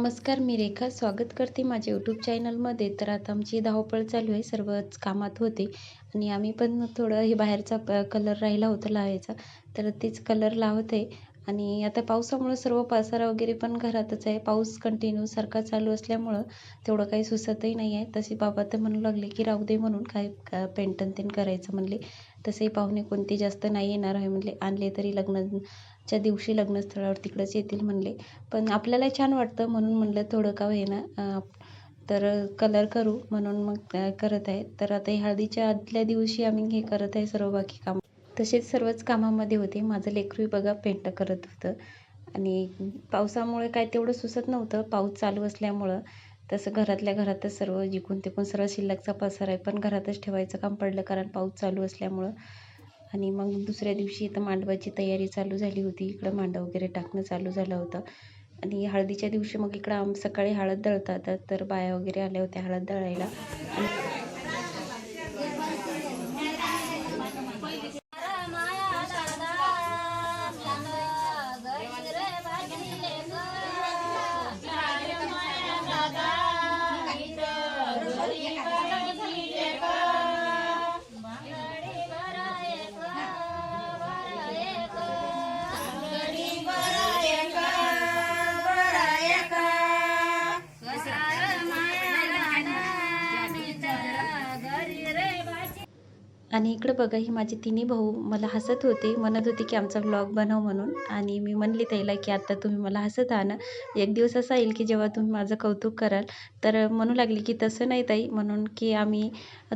नमस्कार मी रेखा. स्वागत करते माझ्या यूट्यूब चॅनलमध्ये तर आता आमची धावपळ चालू आहे. सर्वच कामात होते. आणि आम्ही पण थोडं हे बाहेरचा प कलर राहिला होता लावायचा. तर तेच कलर लावत. आहे आणि आता पावसामुळं सर्व पासारा वगैरे पण घरातच आहे. पाऊस कंटिन्यू सारखा चालू असल्यामुळं तेवढं काही सुसतही नाही आहे. तसे बाबा तर म्हणू लागले की राहू दे म्हणून काय पेंटन तेन करायचं म्हणले. तसेही पाहुणे कोणते जास्त नाही येणार आहे म्हणले. आणले तरी लग्न च्या दिवशी लग्नस्थळावर तिकडंच येतील म्हणले. पण आपल्याला छान वाटतं म्हणून म्हणलं थोडं का होईना तर कलर करू म्हणून मग करत आहे. तर आता हे हळदीच्या आदल्या दिवशी आम्ही हे करत आहे सर्व बाकी काम. तसेच सर्वच कामामध्ये होते. माझं लेकरूही बघा पेंट करत होतं. आणि पावसामुळे काय तेवढं सुचत नव्हतं. पाऊस चालू असल्यामुळं तसं घरातल्या घरातच सर्व जिकून तिकून सर्व शिल्लकचा पसार आहे. पण घरातच ठेवायचं काम पडलं कारण पाऊस चालू असल्यामुळं आणि मग दुसऱ्या दिवशी इथं मांडवाची तयारी चालू झाली होती. इकडं मांडव वगैरे टाकणं चालू झालं होतं. आणि हळदीच्या दिवशी मग इकडं आम सकाळी हळद दळतात. तर बाया वगैरे आल्या होत्या हळद दळायला. आणि इकडं बघा ही माझे तिन्ही भाऊ मला हसत होते. म्हणत होते की आमचा व्लॉग बनव म्हणून. आणि मी म्हणले त्याला की आत्ता तुम्ही मला हसत आहा एक दिवस असा येईल की जेव्हा तुम्ही माझं कौतुक कराल. तर म्हणू लागले की तसं नाही ताई. म्हणून की आम्ही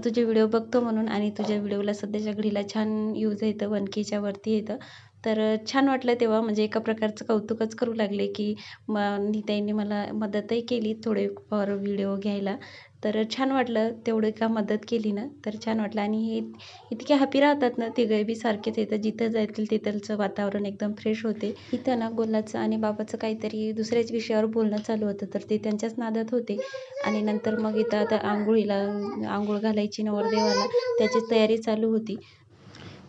तुझे व्हिडिओ बघतो म्हणून आणि तुझ्या व्हिडिओला सध्याच्या घडीला छान यूज येतं वनकीच्या वरती येतं. तर छान वाटलं तेव्हा म्हणजे एका प्रकारचं कौतुकच करू लागले की म नीताईंनी मला मदतही केली थोडेफार व्हिडिओ घ्यायला. तर छान वाटलं तेवढं का मदत केली ना तर छान वाटलं. आणि हे इतके हॅपी राहतात ना तिघे बी सारखेच येतं जिथं जातील तिथलचं वातावरण एकदम फ्रेश होते. इथं ना गोलाचं आणि बाबाचं काहीतरी दुसऱ्याच विषयावर बोलणं चालू होतं तर ते त्यांच्याच नादात होते. आणि नंतर मग इथं आता आंघोळीला आंघोळ घालायची नवरदेवाला त्याची तयारी चालू होती.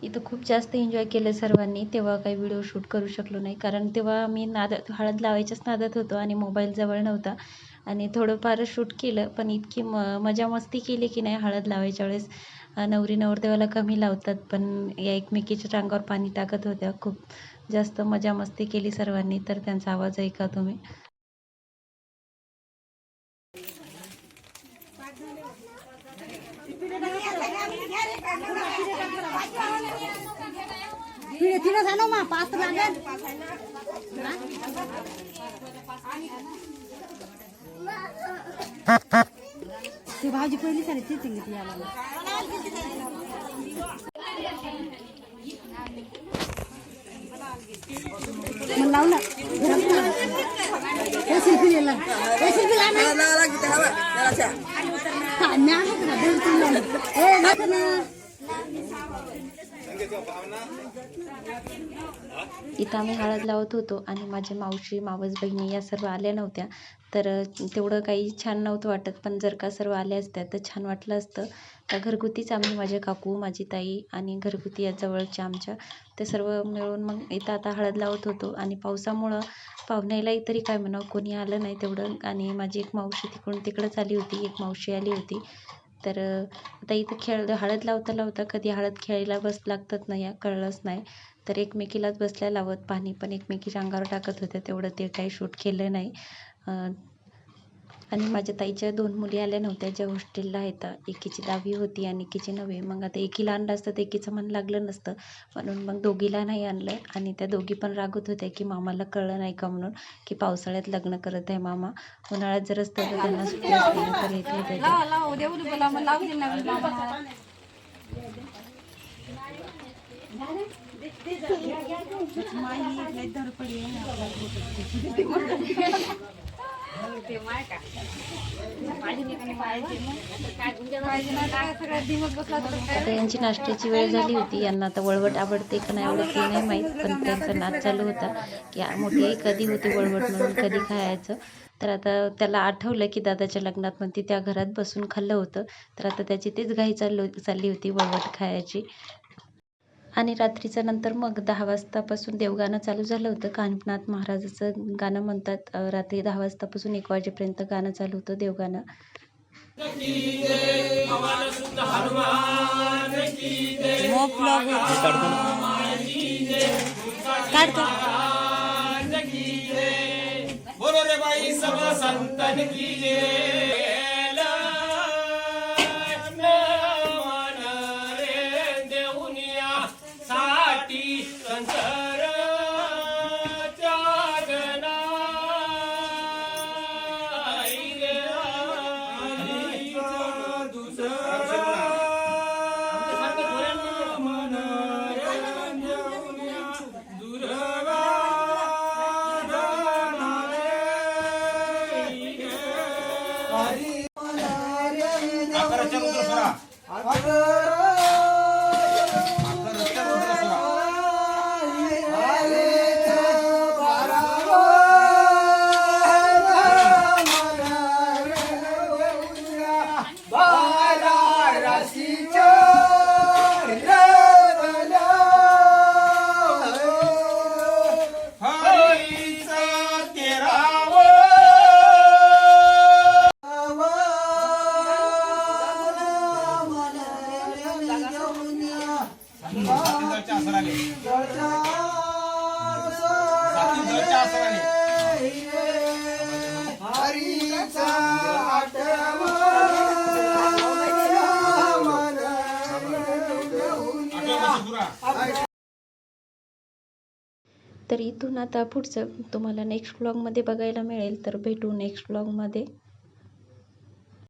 इथं खूप जास्त एन्जॉय केलं सर्वांनी. तेव्हा काही व्हिडिओ शूट करू शकलो नाही. कारण तेव्हा आम्ही नादात हळद लावायच्याच नादात होतो आणि मोबाईल जवळ नव्हता. आणि थोडंफार शूट केलं पण इतकी म मजा मस्ती केली की नाही हळद लावायच्या वेळेस. नवरी नवरदेवाला कमी लावतात पण या एकमेकीच्या टांगावर पाणी टाकत होत्या. खूप जास्त मजा मस्ती केली सर्वांनी. तर त्यांचा आवाज ऐका तुम्ही. तिने तिने झालं मा पाच लागेल ती भाजी पहिली सारी तीच घेतली आम्हाला मग लाव ना हे शिल्पी दिला हे शिल्पी ला ना काय मी आणत ना दोन तीन लावलं. ए नको ना इथं आम्ही हळद लावत होतो आणि माझ्या मावशी मावस बहिणी या सर्व आल्या नव्हत्या. तर तेवढं काही छान नव्हतं वाटत पण जर का सर्व आल्या असत्या तर छान वाटलं असतं. तर घरगुतीच आम्ही माझे काकू माझी ताई आणि घरगुती या जवळच्या आमच्या ते सर्व मिळून मग इथं आता हळद लावत होतो. आणि पावसामुळं पाहुण्यालाही तरी काय म्हणावं कोणी आलं नाही तेवढं. आणि माझी एक मावशी तिकडून तिकडंच आली होती एक मावशी आली होती. तर आता इथं खेळ हळद लावता लावता कधी हळद खेळायला बस लागतात नाही या कळलंच नाही. तर एकमेकीलाच बसल्या लावत पाणी पण एकमेकीच्या अंगावर टाकत होत्या तेवढं ते काही शूट केलं नाही. आणि माझ्या ताईच्या दोन मुली आल्या नव्हत्या ज्या हॉस्टेलला आहेत. एकीची दहावी होती आणि एकीची नववी. मग आता एकीला आणलं असतं तर एकीचं मन लागलं नसतं. म्हणून मग दोघीला नाही आणलं. आणि त्या दोघी पण रागत होत्या की मामाला कळलं नाही का म्हणून की पावसाळ्यात लग्न करत आहे मामा. उन्हाळ्यात जर असतं तर त्यांना सुट्टी असती तर येत. आता यांची नाश्त्याची वेळ झाली होती. यांना आता वळवट आवडते का नाही आवडत ते नाही माहीत पण त्यांचा नाद चालू होता की मोठी आई कधी होती वळवट म्हणून कधी खायचं? तर आता त्याला आठवलं की दादाच्या लग्नात म्हणते त्या घरात बसून खाल्लं होतं. तर आता त्याची तेच घाई चाललो चालली होती वळवट खायची. आणि रात्रीचं नंतर मग दहा वाजतापासून देवगाणं चालू झालं होतं. कानपनाथ महाराजाचं गाणं म्हणतात. रात्री दहा वाजतापासून एक वाजेपर्यंत गाणं चालू होतं देवगाणं. मोप बाई संतन की जय तर इथून आता पुढचं तुम्हाला नेक्स्ट ब्लॉगमध्ये बघायला मिळेल तर भेटू नेक्स्ट ब्लॉगमध्ये